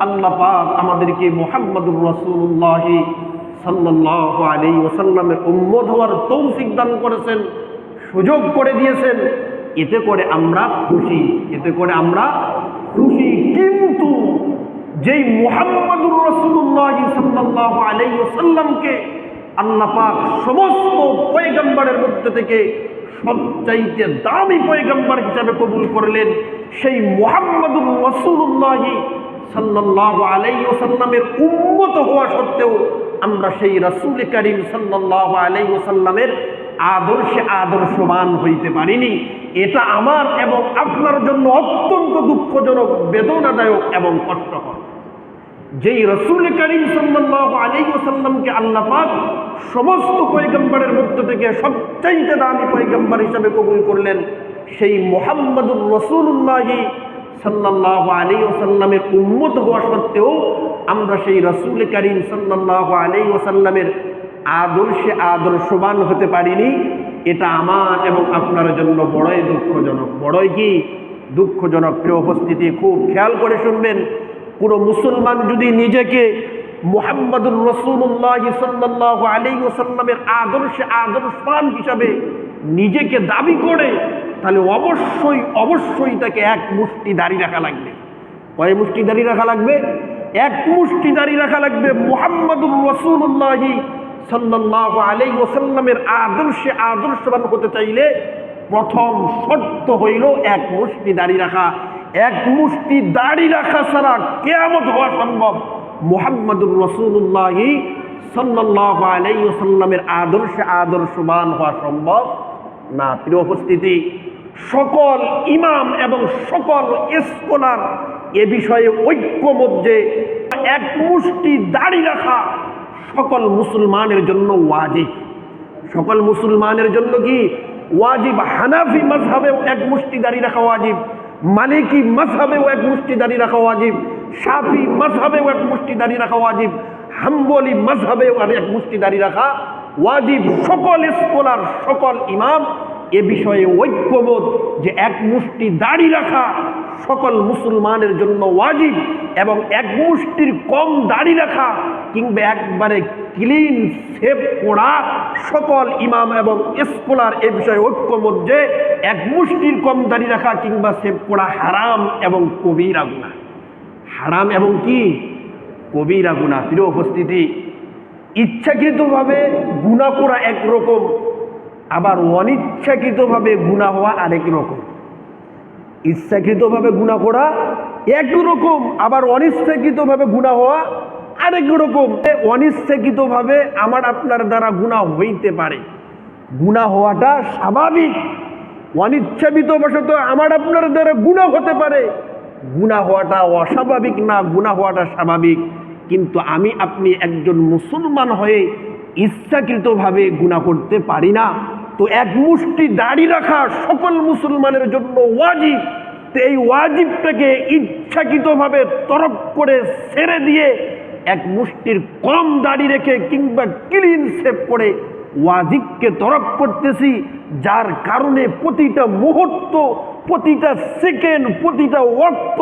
আল্লাহ পাক আমাদেরকে মোহাম্মদুর রসুল্লাহ সাল্লাহ আলী ওসাল্লামের উম্মত হওয়ার তৌফিক দান করেছেন, সুযোগ করে দিয়েছেন। এতে করে আমরা খুশি, এতে করে আমরা খুশি। কিন্তু যেই মোহাম্মদুর রসুল্লাহ সাল্লাহ আলী ওসাল্লামকে আল্লাহ পাক সমস্ত পয়গম্বরের মধ্যে থেকে সবচাইতে দামি পয়গম্বর হিসাবে কবুল করলেন, সেই মোহাম্মদুর রসুল্লাহি সাল্লাহ আলাই ওসাল্লামের উন্মত হওয়া সত্ত্বেও আমরা সেই রসুল করিম সাল্লাহ আলাই ওসাল্লামের আদর্শে আদর্শবান হইতে পারিনি। এটা আমার এবং আপনার জন্য অত্যন্ত দুঃখজনক, বেদনাদায়ক এবং কষ্টকর। যেই রসুল করিম সাল্লাহ আলী ওসাল্লামকে আল্লাহ পাক সমস্ত পয়গম্বরের মধ্য থেকে সবচাইতে দামি পয়গম্বর হিসাবে কবুল করলেন, সেই মোহাম্মদুর রসুল্লাহি সাল্লাহ আলী ওসাল্লামের উন্মত হওয়া সত্ত্বেও আমরা সেই রসুল করিম সাল্লাহ আলী ওসাল্লামের আদর্শে আদর্শবান হতে পারিনি। এটা আমার এবং আপনার জন্য বড়ই দুঃখজনক। বড়ই কি? দুঃখজনক। প্রিয় উপস্থিতি, খুব খেয়াল করে শুনবেন, কোনো মুসলমান যদি নিজেকে মোহাম্মদুর রসুল্লাহ সাল্লাহ আলী ওসাল্লামের আদর্শে আদর্শবান হিসাবে নিজেকে দাবি করে, তাহলে অবশ্যই অবশ্যই তাকে এক মুষ্টি দাড়ি রাখা লাগবে। কয় মুষ্টি দাড়ি রাখা লাগবে? এক মুষ্টি দাড়ি রাখা লাগবে মোহাম্মদুর রসুল্লাহি সাল্লাহ আলী ওসাল্লামের আদর্শে আদর্শবান হতে চাইলে প্রথম শর্ত হইল এক মুষ্টি দাড়ি রাখা। এক মুষ্টি দাড়ি রাখা ছাড়া কেয়ামত হওয়া সম্ভব। মোহাম্মদুর রসুল্লাহি সাল্লাহ আলাই ওসাল্লামের আদর্শে আদর্শবান হওয়া সম্ভব। না, প্রিয় উপস্থিতি, সকল ইমাম এবং সকল স্কলার এ বিষয়ে ঐক্যমত যে এক মুষ্টি দাড়ি রাখা সকল মুসলমানের জন্য ওয়াজিব। সকল মুসলমানের জন্য কি? ওয়াজিব। হানাফি মজহাবেও এক মুষ্টি দাড়ি রাখা ওয়াজিব। মালিকি মজহাবেও এক মুষ্টি দাড়ি রাখা ওয়াজিব। সাফি মজহাবেও এক মুষ্টি দাড়ি রাখা ওয়াজিব। হাম্বলি মজহাবেও আর এক মুষ্টি দাড়ি রাখা ওয়াজিব সকল স্কলার, সকল ইমাম এ বিষয়ে ঐক্যবোধ যে এক মুষ্টি দাড়ি রাখা সকল মুসলমানের জন্য ওয়াজিব এবং এক মুষ্টির কম দাড়ি রাখা কিংবা একবারে ক্লিন সেভ করা সকল ইমাম এবং স্কলার এ বিষয়ে ঐক্যবোধ যে এক মুষ্টির কম দাড়ি রাখা কিংবা সেভ করা হারাম এবং কবিরা গুণা হারাম এবং কি? কবিরা গুণা প্রিয় উপস্থিতি ইচ্ছাকৃতভাবে গুণা করা একরকম, আবার অনিচ্ছাকৃতভাবে গুণা হওয়া আরেক রকম। ইচ্ছাকৃতভাবে গুণা করা একরকম, আবার অনিচ্ছাকৃতভাবে গুণা হওয়া আরেক রকম। অনিচ্ছাকৃতভাবে আমার আপনার দ্বারা গুণা হইতে পারে। গুণা হওয়াটা স্বাভাবিক। অনিচ্ছাকৃতবশত আমার আপনার দ্বারা গুণা হতে পারে। গুণা হওয়াটা অস্বাভাবিক না, গুণা হওয়াটা স্বাভাবিক। কিন্তু আমি আপনি একজন মুসলমান হয়ে ইচ্ছাকৃতভাবে গুণা করতে পারি না। তো এক মুষ্টি দাড়ি রাখা সকল মুসলমানের জন্য ওয়াজিব। তো এই ওয়াজিবটাকে ইচ্ছাকৃতভাবে তরফ করে ছেড়ে দিয়ে এক মুষ্টির কম দাড়ি রেখে কিংবা ক্লিন সেভ করে ওয়াজিবকে তরফ করতেছি, যার কারণে প্রতিটা মুহূর্ত, প্রতিটা সেকেন্ড প্রতিটা ওয়াক্ত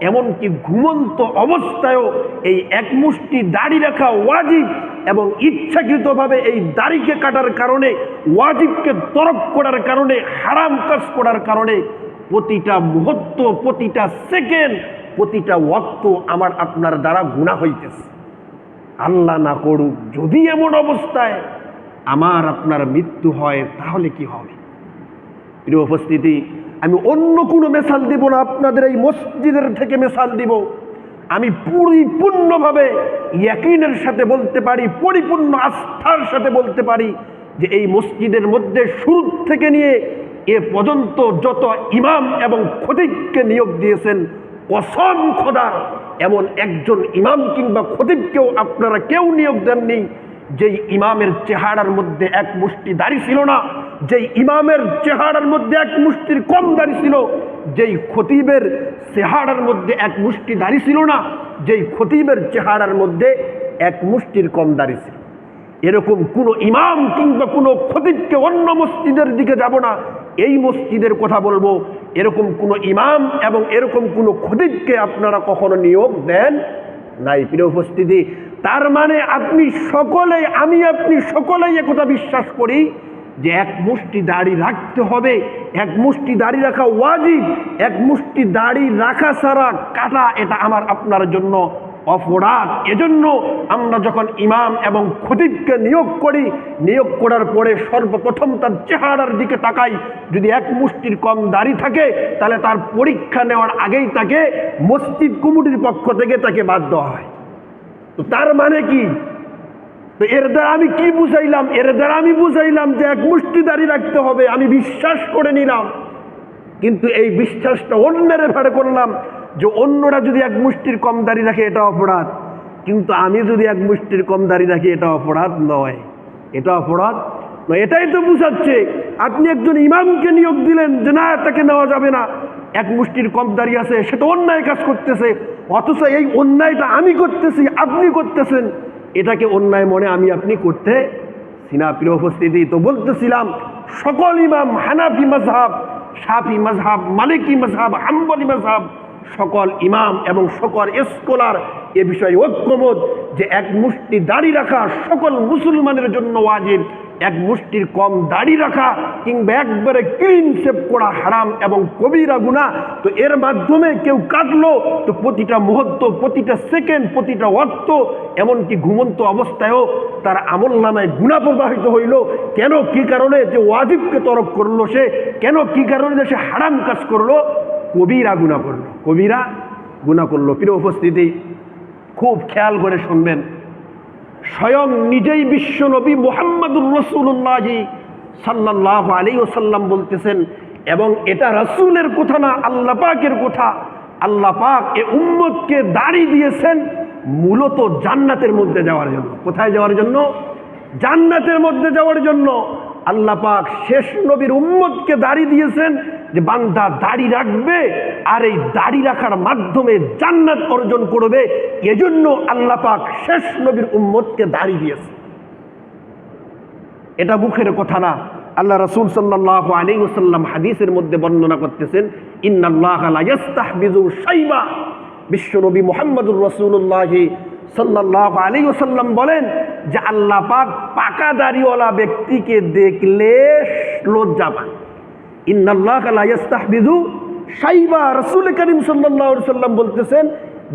এমনকি ঘুমন্ত অবস্থায়ও এই এক মুষ্টি দাড়ি রাখা ওয়াজিব এবং ইচ্ছাকৃতভাবে এই দাড়িকে কাটার কারণে, ওয়াজিবকে তরফ করার কারণে, হারাম কাজ করার কারণে প্রতিটা মুহূর্ত, প্রতিটা সেকেন্ড, প্রতিটা ওয়াক্ত আমার আপনার দ্বারা গুণা হইতেছে। আল্লাহ না করুক, যদি এমন অবস্থায় আমার আপনার মৃত্যু হয়, তাহলে কি হবে? প্রিয় উপস্থিতি আমি অন্য কোনো মেশাল দিব না, আপনাদের এই মসজিদের থেকে মেশাল দিব। আমি পরিপূর্ণভাবে ইয়াকিনের সাথে বলতে পারি, পরিপূর্ণ আস্থার সাথে বলতে পারি যে এই মসজিদের মধ্যে শুরু থেকে নিয়ে এ পর্যন্ত যত ইমাম এবং খতিবকে নিয়োগ দিয়েছেন অসম খোদার এমন একজন ইমাম কিংবা খতিবকেও আপনারা কেউ নিয়োগ দেননি। যেই ইমামের চেহারার মধ্যে এক মুষ্টি দাড়ি ছিল না, যেই ইমামের চেহারার মধ্যে এক মুষ্টির কম দাড়ি ছিল, যেই খতিবের চেহারার মধ্যে এক মুষ্টি দাড়ি ছিল না, যেই খতিবের চেহারার মধ্যে এক মুষ্টির কম দাড়ি ছিল। এরকম কোনো ইমাম কিংবা কোনো খতিবকে অন্য মসজিদের দিকে যাব না, এই মসজিদের কথা বলব। এরকম কোনো ইমাম এবং এরকম কোনো খতিবকে আপনারা কখনো নিয়োগ দেন নাই। প্রিয় উপস্থিতি তার মানে আপনি সকলেই, আমি আপনি সকলেই একথা বিশ্বাস করি যে এক মুষ্টি দাড়ি রাখতে হবে, এক মুষ্টি দাড়ি রাখা ওয়াজিব, এক মুষ্টি দাড়ি রাখা ছাড়া কাটা এটা আমার আপনার জন্য অপরাধ। এজন্য আমরা যখন ইমাম এবং খতিবকে নিয়োগ করি, নিয়োগ করার পরে সর্বপ্রথম তার চেহারার দিকে তাকাই। যদি এক মুষ্টির কম দাড়ি থাকে, তাহলে তার পরীক্ষা নেওয়ার আগেই তাকে মসজিদ কমিটির পক্ষ থেকে তাকে বাদ দেওয়া হয়। তো তার মানে কি? তো এর দ্বারা আমি কি বুঝাইলাম? এর দ্বারা আমি বুঝাইলাম যে এক মুষ্টি দাঁড়িয়ে রাখতে হবে, আমি বিশ্বাস করে নিলাম। কিন্তু এই বিশ্বাসটা অন্যের ভাড়ে করলাম যে অন্যরা যদি এক মুষ্টির কম দাড়ি রাখে, এটা অপরাধ। কিন্তু আমি যদি এক মুষ্টির কম দাড়ি রাখি, এটা অপরাধ নয়। এটা অপরাধ এটাই তো বুঝাচ্ছে। আপনি একজন ইমামকে নিয়োগ দিলেন যে না তাকে নেওয়া যাবে না। এক মুষ্টির কম দাড়ি আছে, সে তো অন্যায় কাজ করতেছে। অথচ এই অন্যায়টা আমি করতেছি, আপনি করতেছেন। এটাকে অন্যায় মনে আমি আপনি করতে সিনা প্রিয় উপস্থিতি, তো বলতেছিলাম, সকল ইমাম হানাফি মজহাব সাফি মজহাব মালিকি মজহাব হাম্বলি মজহাব সকল ইমাম এবং সকল স্কলার এ বিষয়ে ঐক্যমত যে এক মুষ্টি দাড়ি রাখা সকল মুসলমানের জন্য ওয়াজিব। এক মুষ্টির কম দাড়ি রাখা কিংবা একবারে ক্লিন সেভ করা হারাম এবং কবিরা গুণা তো এর মাধ্যমে কেউ কাটলো, তো প্রতিটা মুহূর্ত, প্রতিটা সেকেন্ড প্রতিটা অর্থ, এমনকি ঘুমন্ত অবস্থায়ও তার আমল নামায় গুণা প্রবাহিত হইল। কেন, কি কারণে যে ওয়াজিবকে তরক করল সে? কেন, কি কারণে যে সে হারাম কাজ করল? কবিরা গুণা করল। কবিরা গুণা করল। প্রিয় উপস্থিতি, খুব খেয়াল করে শুনবেন। স্বয়ং নিজেই বিশ্ব নবী মোহাম্মদুর রসুল্লাহি সাল্লাহ আলী ওসাল্লাম বলতেছেন, এবং এটা রসুলের কথা না, আল্লাহ পাকের কথা। আল্লাহ পাক এ উম্মতকে দাড়ি দিয়েছেন মূলত জান্নাতের মধ্যে যাওয়ার জন্য। কোথায় যাওয়ার জন্য? জান্নাতের মধ্যে যাওয়ার জন্য। আল্লাহ পাক শেষ নবীর উম্মতকে দাড়ি দিয়েছেন যে বান্দা দাড়ি রাখবে আর এই দাড়ি রাখার মাধ্যমে জান্নাত অর্জন করবে, এজন্য আল্লাহ পাক শেষ নবীর উম্মতকে দাড়ি দিয়েছে। এটা মুখের কথা না। আল্লাহ রসুল সাল্লাহ আলী ওসাল্লাম হাদিসের মধ্যে বর্ণনা করতেছেন, ইন্নাল্লাহ ইয়াস্তাহবিজু সাইবা বিশ্বনবী মোহাম্মদুর রসুল্লাহ সাল্লাহ আলী ওসাল্লাম বলেন যে আল্লাহ পাক পাকা দাড়িওয়ালা ব্যক্তিকে দেখলে লজ্জা পান ইন্নাল্লাহ ইয়াস্তাহবিজু সাইবা রসুল করিম সাল্লাহ বলতেছেন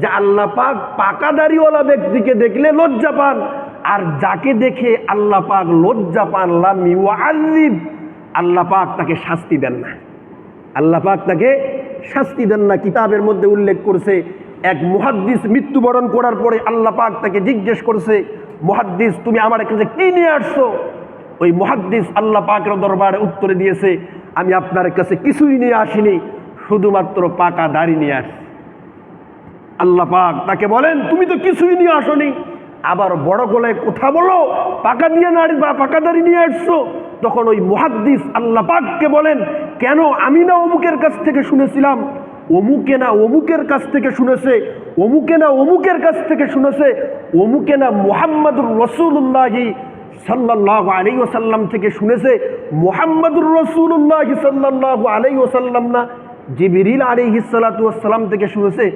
যে আল্লাহ পাক পাকা দাড়িওয়ালা ব্যক্তিকে দেখলে লজ্জা পান, আর যাকে দেখে আল্লাহ পাক লজ্জা পান লামিওয়ালিব আল্লাহ পাক তাকে শাস্তি দেন না। আল্লাহ পাক তাকে শাস্তি দেন না। কিতাবের মধ্যে উল্লেখ করছে, এক মুহাদ্দিস মৃত্যুবরণ করার পরে আল্লাহ পাক তাকে জিজ্ঞেস করছে, মুহাদ্দিস, তুমি আমার কাছে কি নিয়ে আসছো? ওই মুহাদ্দিস আল্লাহ পাকের দরবারে উত্তরে দিয়েছে আমি আপনার কাছে কিছুই নিয়ে আসিনি, শুধুমাত্র পাকা দাড়ি নিয়ে আসছি। আল্লাহ পাক তাকে বলেন, তুমি তো কিছুই নিয়ে আসনি, আবার বড় গলায় কথা বলো, পাকা দিয়ে নাড়ি বা পাকা দাড়ি নিয়ে আসছো। তখন ওই মুহাদ্দিস আল্লাহ পাককে বলেন, কেন আমি না অমুকের কাছ থেকে শুনেছিলাম? অমুকে না অমুকের কাছ থেকে শুনেছে? অমুকে না অমুকের কাছ থেকে শুনেছে? অমুকে না মোহাম্মদুর রসুল্লাহি সাল্লাহ আলী ওসাল্লাম থেকে শুনেছে, মোহাম্মদুর রসুল্লাহ সাল্লাহ আলী ওসাল্লাম না? জিবিরিল আলী হিসালাতাম থেকে শুনেছে,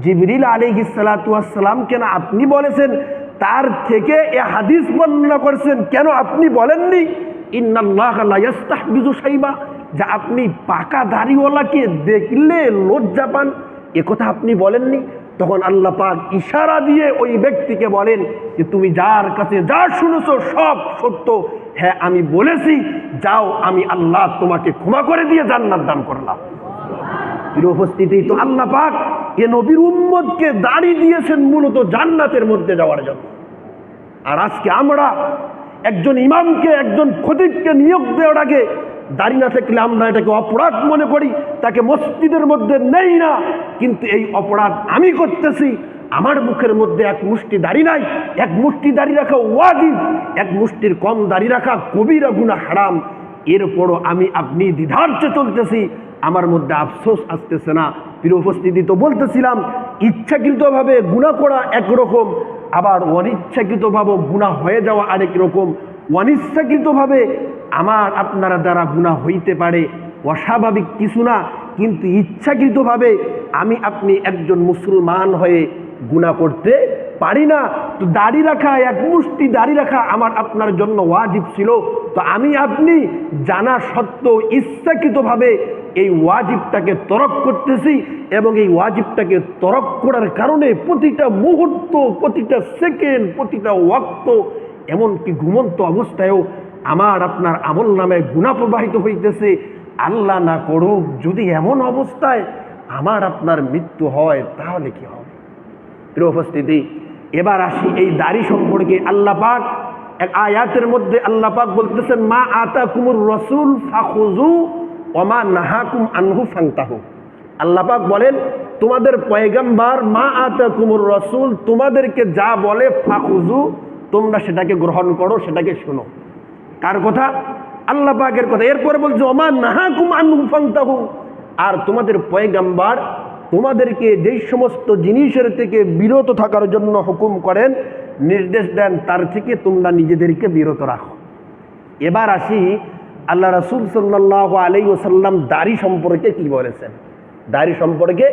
জিবরিল আলী হিসালাতাম কেন আপনি বলেছেন? তার থেকে এ হাদিস বর্ণনা করেছেন। কেন আপনি বলেননি? ইন্নাল্লাহবিজু সাইবা যা আপনি পাকা দাড়িওয়ালাকে দেখলে লজ্জা পান। একথা আপনি বলেননি? তখন আল্লাহ পাক ইশারা দিয়ে ওই ব্যক্তিকে বলেন যে, তুমি যার কাছে যা শুনেছো সব সত্য। হ্যাঁ আমি বলেছি, যাও, আমি আল্লাহ তোমাকে ক্ষমা করে দিয়ে জান্নাত দান করলাম। উপস্থিতি, তো আল্লাহ পাক এ নবীর উম্মদকে দাড়ি দিয়েছেন মূলত জান্নাতের মধ্যে যাওয়ার জন্য। আর আজকে আমরা একজন ইমামকে, একজন খতিবকে নিয়োগ দেওয়ার আগে দাড়ি না থাকলে আমরা এটাকে অপরাধ মনে করি, তাকে মসজিদের মধ্যে নেই না। কিন্তু এই অপরাধ আমি করতেছি। আমার মুখের মধ্যে এক মুষ্টি দাড়ি নাই, এক মুষ্টি দাড়ি রাখা ওয়াজিব, এক মুষ্টির কম দাড়ি রাখা কবিরা গুণা হারাম। এরপরও আমি আপনি দ্বিধার্য চলতেছি, আমার মধ্যে আফসোস আসতেছে না। প্রিয় উপস্থিতি, তো বলতেছিলাম, ইচ্ছাকৃতভাবে গুণা করা একরকম, আবার অনিচ্ছাকৃতভাবে গুণা হয়ে যাওয়া আরেক রকম। অনিচ্ছাকৃতভাবে আমার, আপনারা দ্বারা গুণা হইতে পারে, অস্বাভাবিক কিছু না, কিন্তু ইচ্ছাকৃতভাবে আমি আপনি একজন মুসলমান হয়ে গুণা করতে পারি না, তো দাড়ি রাখা, এক মুষ্টি দাড়ি রাখা আমার আপনার জন্য ওয়াজিব ছিল। তো আমি আপনি জানা সত্ত্বেও ইচ্ছাকৃতভাবে এই ওয়াজিবটাকে তরক করতেছি এবং এই ওয়াজিবটাকে তরক করার কারণে প্রতিটা মুহূর্ত, প্রতিটা সেকেন্ড, প্রতিটা ওয়াক্ত, এমনকি ঘুমন্ত অবস্থায়ও আমার আপনার আমল নামে গুণা প্রবাহিত হইতেছে। আল্লাহ না করুক, যদি এমন অবস্থায় আমার আপনার মৃত্যু হয়, তাহলে কি হবে? প্রিয় উপস্থিতি, এবার আসি এই দাড়ি সম্পর্কে আল্লাহ পাক, এক আয়াতের মধ্যে আল্লাহ পাক বলতেছেন, মা আতা কুমুর রসুল ফাখুজু ওমা নাহাকুম আনহু ফাংতাহু আল্লাহ পাক বলেন, তোমাদের পয়গাম্বার মা আতা কুমুর রসুল তোমাদেরকে যা বলে ফাখুজু তোমরা সেটাকে গ্রহণ করো, সেটাকে শোনো। কার কথা? আল্লাহ পাকের কথা। এরপরে বলছে ওমা নাহাকুম আনহু ফাংতাহু আর তোমাদের পয়গাম্বার তোমাদেরকে যেই সমস্ত জিনিসের থেকে বিরত থাকার জন্য হুকুম করেন, নির্দেশ দেন, তার থেকে তোমরা নিজেদেরকে বিরত রাখো। এবার আসি আল্লাহ রাসুল সাল্লাহ আলাই ওসাল্লাম দাড়ি সম্পর্কে কি বলেছেন? দাড়ি সম্পর্কে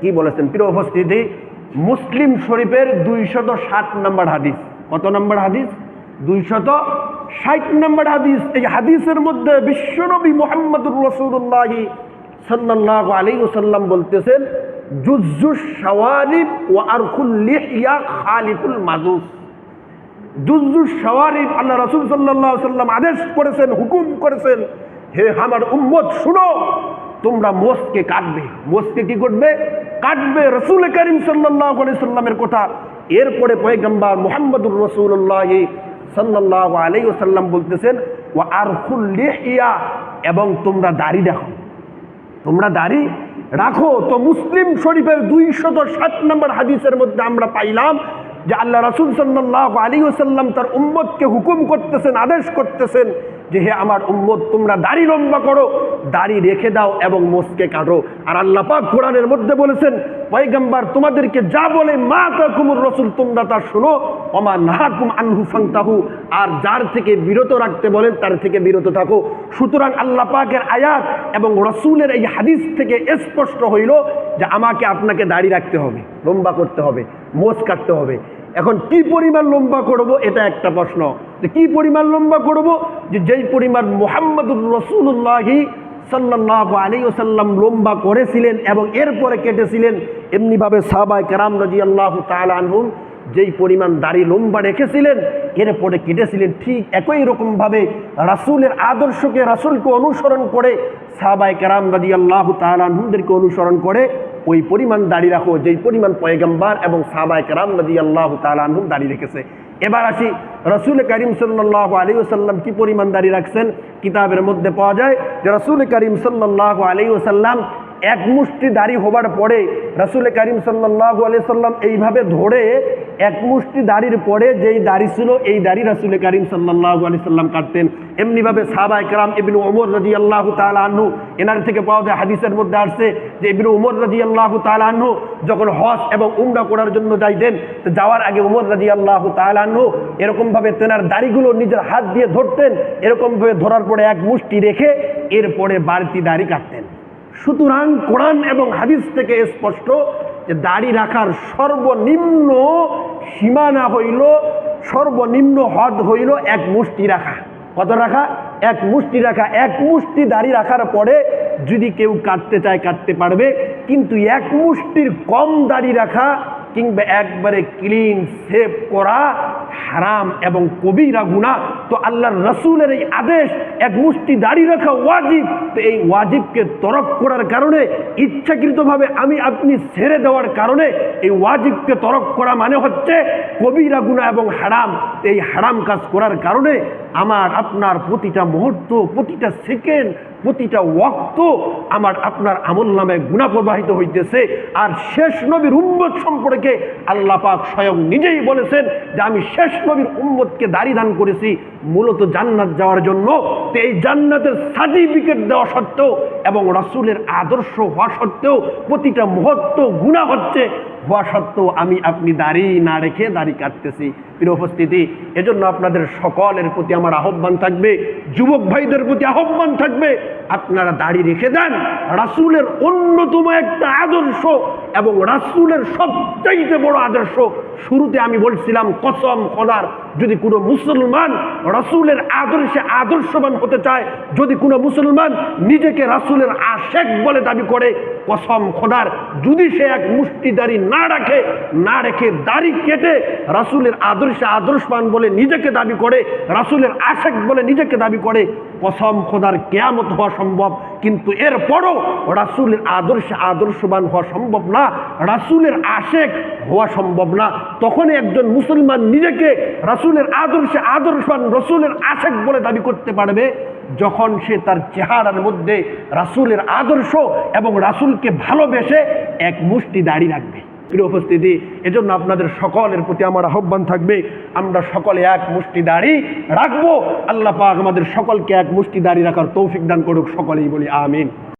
কি বলেছেন? প্রিয় উপস্থিতি, মুসলিম শরীফের দুইশত ষাট নম্বর হাদিস। কত নম্বর হাদিস? দুইশত ষাট নম্বর হাদিস। এই হাদিসের মধ্যে বিশ্বনবী মোহাম্মদুর রসুল্লাহি সাল্লাহ আলী ওসাল্লাম বলতেছেন আল্লাহ সাল্লাম আদেশ করেছেন, হুকুম করেছেন, হে আমার উম্মত, শুনো, তোমরা মোসকে কাটবে। মোসকে কি করবে? কাটবে রসুল করিম সাল্লাহ কথা এরপরে পয়গম্বার মোহাম্মদুর রসুল্লাহ সাল্লাহ আলাই ওসাল্লাম বলতেছেন ও এবং তোমরা দাড়ি দেখো তোমরা দাঁড়ি রাখো। তো মুসলিম শরীফের দুইশত ষাট নম্বর হাদিসের মধ্যে আমরা পাইলাম যে আল্লাহ রাসুল সাল্লাহ আলী ওসাল্লাম তার উম্মতকে হুকুম করতেছেন, আদেশ করতেছেন যে হে আমার উম্মত, তোমরা দাড়ি লম্বা করো, দাড়ি রেখে দাও এবং মোসকে কাটো। আর আল্লাহ পাক কোরআনের মধ্যে বলেছেন, পয়গম্বার, তোমাদেরকে যা বলে, মা তাকুমুর রসুল, তোমরা তা শোনো। অমা নাহাকুম আনহু ফাংতাহু আর যার থেকে বিরত রাখতে বলেন, তার থেকে বিরত থাকো। সুতরাং আল্লাহ পাকের আয়াত এবং রসুলের এই হাদিস থেকে স্পষ্ট হইল যে আমাকে আপনাকে দাড়ি রাখতে হবে, লম্বা করতে হবে, মোষ কাটতে হবে। এখন কি পরিমাণ লম্বা করব এটা একটা প্রশ্ন। যে কি পরিমাণ লম্বা করব? যে যেই পরিমাণ মোহাম্মদুর রসুল্লাহি সাল্লাহ আলী ওসাল্লাম লম্বা করেছিলেন এবং এরপরে কেটেছিলেন, এমনিভাবে সাহাবাই কেরাম রাজি আল্লাহ তালহুম যেই পরিমাণ দাড়ি লম্বা রেখেছিলেন, এরপরে কেটেছিলেন ঠিক একই রকমভাবে রাসুলের আদর্শকে, রাসুলকে অনুসরণ করে সাহাবাই কেরাম রাজি আল্লাহ তালহুমদেরকে অনুসরণ করে ওই পরিমাণ দাড়ি রাখো, যেই পরিমাণ পয়গম্বার এবং সাবায়ক কেরাম নদী আল্লাহ তালুম দাঁড়িয়ে রেখেছে। এবার আসি রসুল করিম সাল্লাহ আলী ওসাল্লাম কি পরিমাণ দাঁড়িয়ে রাখছেন? কিতাবের মধ্যে পাওয়া যায় যে রসুল করিম সাল্লাহ আলী ওসাল্লাম এক মুষ্টি দাড়ি হবার পরে রসুল করিম সাল্লাহ সাল্লাম এইভাবে ধরে এক মুষ্টি দাড়ির পরে যেই দাড়ি ছিল, এই দাড়ি রসুল করিম সাল্লাহ সাল্লাম কাটতেন। এমনিভাবে সাহাবা একরাম ইবিনু ওমর রাজি আল্লাহ তালু এনার থেকে পাওয়া যায় হাদিসের মধ্যে আসছে যে ইবিনু উমর রাজি আল্লাহ তালু যখন হজ এবং উমরা করার জন্য যাইতেন, তো যাওয়ার আগে উমর রাজি আল্লাহ তালু এরকমভাবে তেনার দাড়িগুলো নিজের হাত দিয়ে ধরতেন, এরকমভাবে ধরার পরে এক মুষ্টি রেখে এরপরে বাড়তি দাড়ি কাটতেন। সুতরাং কোরআন এবং হাদিস থেকে স্পষ্ট যে দাড়ি রাখার সর্বনিম্ন সীমানা হইল, সর্বনিম্ন হদ হইল এক মুষ্টি রাখা। কত রাখা? এক মুষ্টি রাখা। এক মুষ্টি দাড়ি রাখার পরে যদি কেউ কাটতে চায়, কাটতে পারবে। কিন্তু এক মুষ্টির কম দাড়ি রাখা কিংবা একবারে ক্লিন সেভ করা হারাম এবং কবিরা গুণা তো আল্লাহর রসুলের এই আদেশ, এক মুষ্টি দাড়ি রাখা ওয়াজিব। তো এই ওয়াজিবকে তরক করার কারণে, ইচ্ছাকৃতভাবে আমি আপনি ছেড়ে দেওয়ার কারণে এই ওয়াজিবকে তরক করা মানে হচ্ছে কবিরা গুণা এবং হারাম। এই হারাম কাজ করার কারণে আমার আপনার প্রতিটা মুহূর্ত, প্রতিটা সেকেন্ড প্রতিটা ওয়াক্ত আমার আপনার আমল নামে গুণা প্রবাহিত হইতেছে। আর শেষ নবীর উম্মত সম্পর্কে আল্লাহ পাক স্বয়ং নিজেই বলেছেন যে আমি শেষ নবীর উম্মতকে দাড়ি দান করেছি মূলত জান্নাত যাওয়ার জন্য। তো এই জান্নাতের সার্টিফিকেট দেওয়া সত্ত্বেও এবং রাসূলের আদর্শ হওয়া সত্ত্বেও প্রতিটা মুহূর্ত গুণা হচ্ছে। হওয়া সত্ত্বেও আমি আপনি দাড়ি না রেখে দাড়ি কাটতেছি। প্রিয় উপস্থিতি, এজন্য আপনাদের সকলের প্রতি আমার আহ্বান থাকবে, যুবক ভাইদের প্রতি আহ্বান থাকবে, আপনারা দাড়ি রেখে দেন। রাসুলের অন্যতম একটা আদর্শ এবং রাসুলের সবচাইতে বড় আদর্শ, শুরুতে আমি বলছিলাম, কসম খোদার যদি কোনো মুসলমান রাসুলের আদর্শে আদর্শবান হতে চায়, যদি কোনো মুসলমান নিজেকে রাসুলের আশেক বলে দাবি করে, কসম খোদার, যদি সে এক মুষ্টি দাড়ি না রাখে, না রেখে দাড়ি কেটে রাসুলের আদর্শে আদর্শবান বলে নিজেকে দাবি করে, রাসুলের আশেক বলে নিজেকে দাবি করে কসম খোদার কেয়ামত হওয়া সম্ভব, কিন্তু এরপরও রাসূলের আদর্শে আদর্শবান হওয়া সম্ভব না, রাসূলের আশেক হওয়া সম্ভব না। তখনই একজন মুসলমান নিজেকে রাসূলের আদর্শে আদর্শবান, রসুলের আশেক বলে দাবি করতে পারবে, যখন সে তার চেহারার মধ্যে রাসূলের আদর্শ এবং রাসূলকে ভালোবেসে এক মুষ্টি দাড়ি রাখবে। প্রিয় উপস্থিতি, এজন্য আপনাদের সকলের প্রতি আমার আহ্বান থাকবে, আমরা সকলে এক মুষ্টি দাড়ি রাখব। আল্লাহ পাক আমাদের সকলকে এক মুষ্টি দাড়ি রাখার তৌফিক দান করুক, সকলেই বলি আমিন।